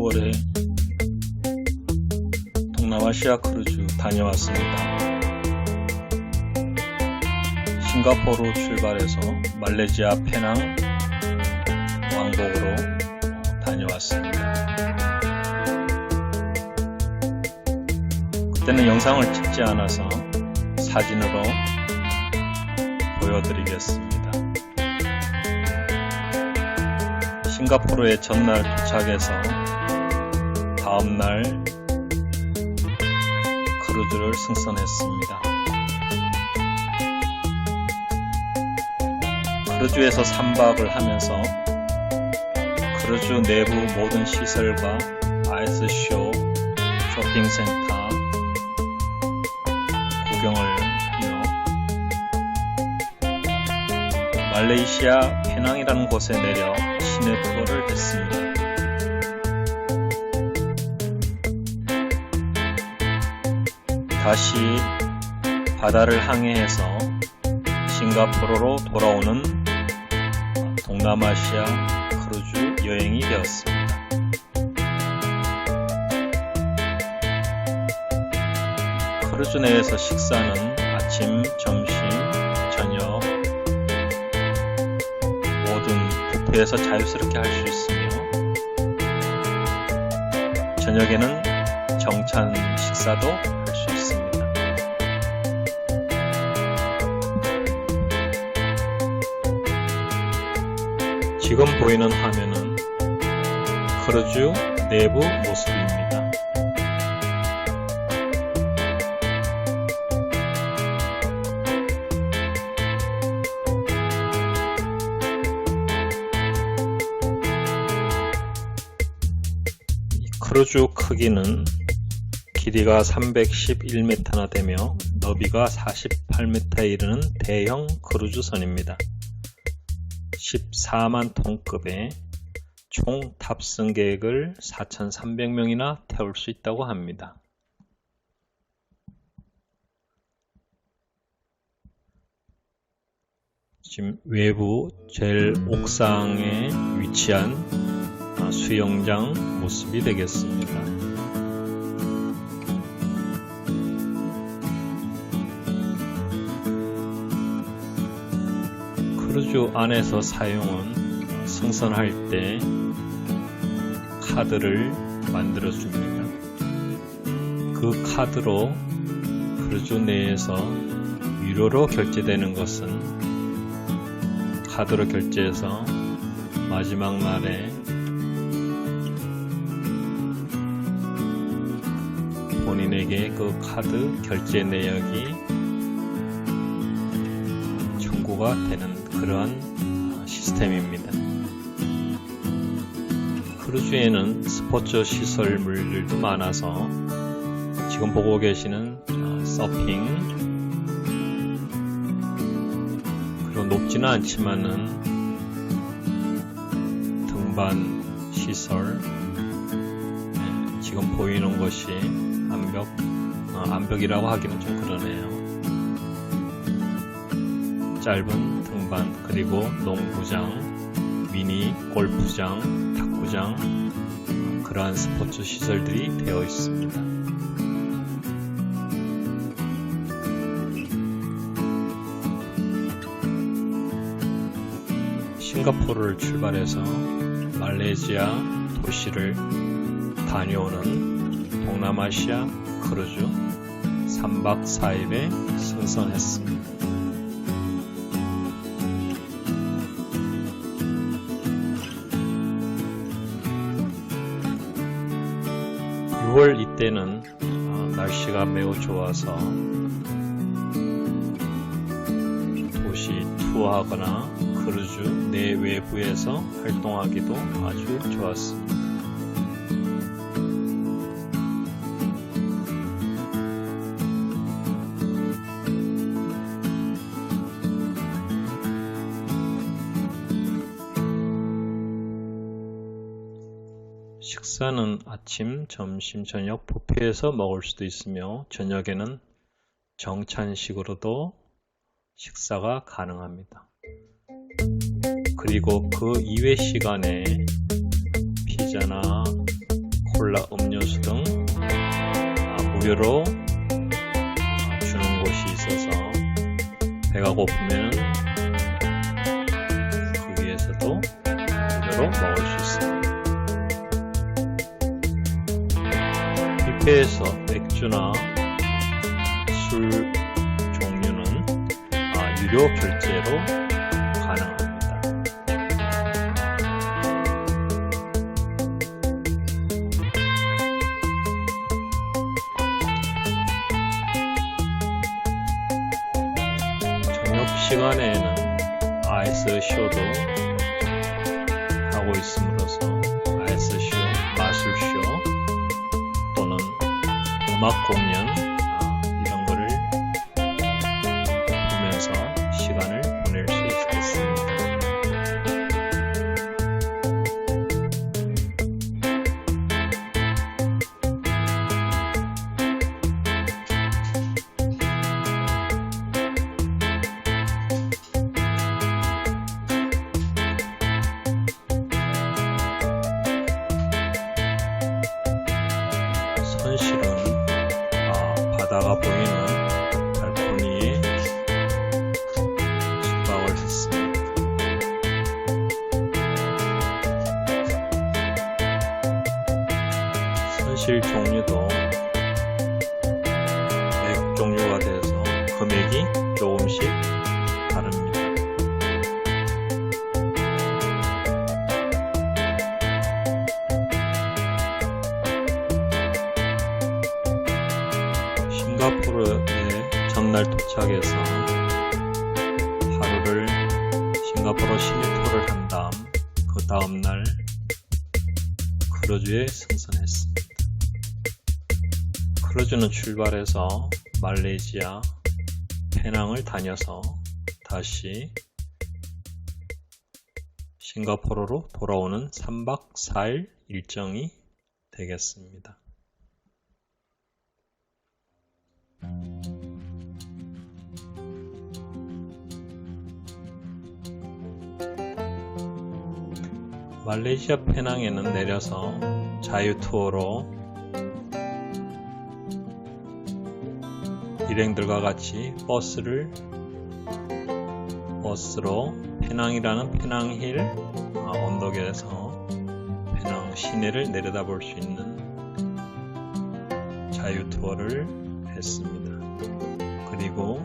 10월에 동남아시아 크루즈 다녀왔습니다. 싱가포르 출발해서 말레이시아 페낭 왕복으로 다녀왔습니다. 그때는 영상을 찍지 않아서 사진으로 보여드리겠습니다. 싱가포르에 전날 도착해서 다음날 크루즈를 승선했습니다. 크루즈에서 3박을 하면서 크루즈 내부 모든 시설과 아이스쇼, 쇼핑센터 구경을 하며 말레이시아 페낭이라는 곳에 내려 시내 투어를 했습니다. 다시 바다를 항해해서 싱가포르로 돌아오는 동남아시아 크루즈 여행이 되었습니다. 크루즈 내에서 식사는 아침, 점심, 저녁 모든 뷔페에서 자유스럽게 할 수 있으며 저녁에는 정찬 식사도 지금 보이는 화면은 크루즈 내부 모습입니다. 이 크루즈 크기는 길이가 311m나 되며 너비가 48m에 이르는 대형 크루즈선입니다. 14만 톤급의 총 탑승 계획을 4,300명이나 태울 수 있다고 합니다. 지금 외부 제일 옥상에 위치한 아, 수영장 모습이 되겠습니다. 크루즈 안에서 사용은 승선할 때 카드를 만들어 줍니다. 그 카드로 크루즈 내에서 유료로 결제되는 것은 카드로 결제해서 마지막 날에 본인에게 그 카드 결제 내역이 청구가 되는 그러한 시스템입니다. 크루즈에는 스포츠 시설물들도 많아서 지금 보고 계시는 어, 서핑 그리고 높지는 않지만은 등반 시설 네, 지금 보이는 것이 암벽 어, 암벽이라고 하기는 좀 그러네요. 짧은 등반 그리고 농구장, 미니 골프장, 탁구장 어, 그러한 스포츠 시설들이 되어 있습니다. 싱가포르를 출발해서 말레이시아 도시를 다녀오는 동남아시아 크루즈 3박 4일에 승선했습니다. 6월 이때는 어, 날씨가 매우 좋아서 도시 투어하거나 크루즈 내 외부에서 활동하기도 아주 좋았습니다. 식사는 아침, 점심, 저녁 뷔페에서 먹을 수도 있으며 저녁에는 정찬식으로도 식사가 가능합니다. 그리고 그 이외 시간에 피자나 콜라 음료수 등 아, 무료로 아, 주는 곳이 있어서 배가 고프면 그 위에서도 무료로 먹을 뷔페에서 맥주나 술 종류는 아, 유료 결제로 가능합니다. 저녁 시간에는 아이스 쇼도 하고 있음으로 음악 공연 아, 이런 거를 보면서 시간을 보낼 수 있겠습니다. 선실은 아, 바다가 보이는 발코니에 숙박을 했습니다. 선실 종류도 도착해서 하루를 싱가포르 투어를 한 다음 그 다음날 크루즈에 승선했습니다. 크루즈는 출발해서 말레이시아 페낭을 다녀서 다시 싱가포르로 돌아오는 3박 4일 일정이 되겠습니다. 말레이시아 페낭에는 내려서 자유 투어로 일행들과 같이 버스를 버스로 페낭이라는 페낭힐 아, 언덕에서 페낭 시내를 내려다볼 수 있는 자유 투어를 했습니다. 그리고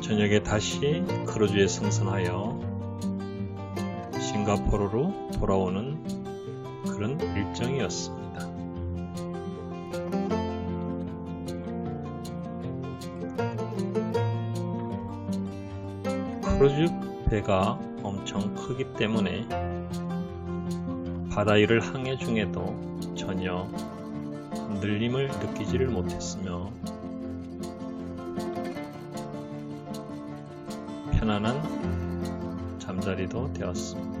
저녁에 다시 크루즈에 승선하여 싱가포르로 돌아오는 그런 일정이었습니다. 크루즈 배가 엄청 크기 때문에 바다 위를 항해 중에도 전혀 흔들림을 느끼지를 못했으며 편안한 잠자리도 되었습니다.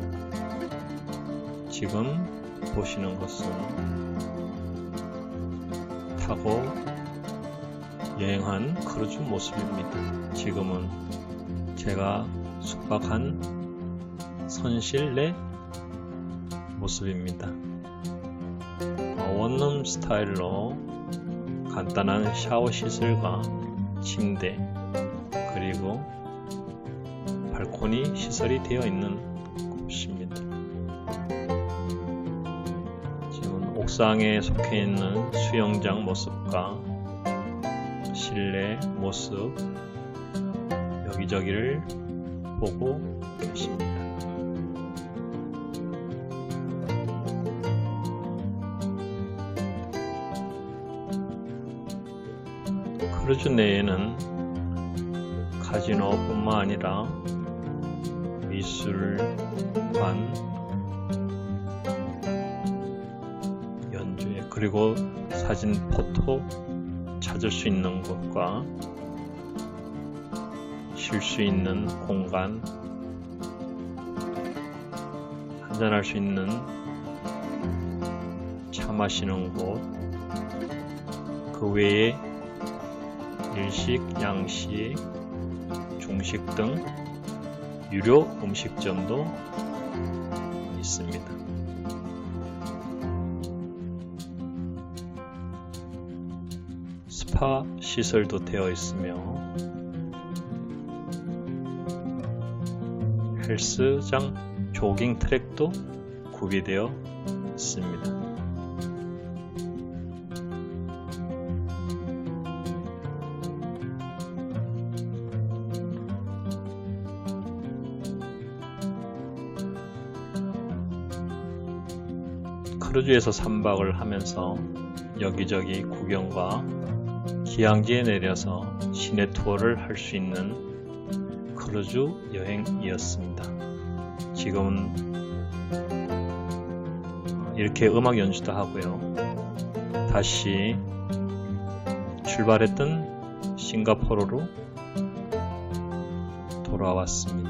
지금 보시는 것은 타고 여행한 크루즈 모습입니다. 지금은 제가 숙박한 선실 내 모습입니다. 어, 원룸 스타일로 간단한 샤워 시설과 침대 그리고 발코니 시설이 되어 있는 곳입니다. 옥상에 속해 있는 수영장 모습과 실내 모습 여기저기를 보고 계십니다. 크루즈 내에는 카지노뿐만 아니라 미술관, 그리고 사진 포토 찾을 수 있는 곳과 쉴 수 있는 공간, 한잔할 수 있는 차 마시는 곳, 그 외에 일식, 양식, 중식 등 유료 음식점도 있습니다. 스파 시설도 되어 있으며 헬스장 조깅 트랙도 구비되어 있습니다. 크루즈에서 3박을 하면서 여기저기 구경과 기항지에 내려서 시내 투어를 할 수 있는 크루즈 여행이었습니다. 지금은 이렇게 음악 연주도 하고요. 다시 출발했던 싱가포르로 돌아왔습니다.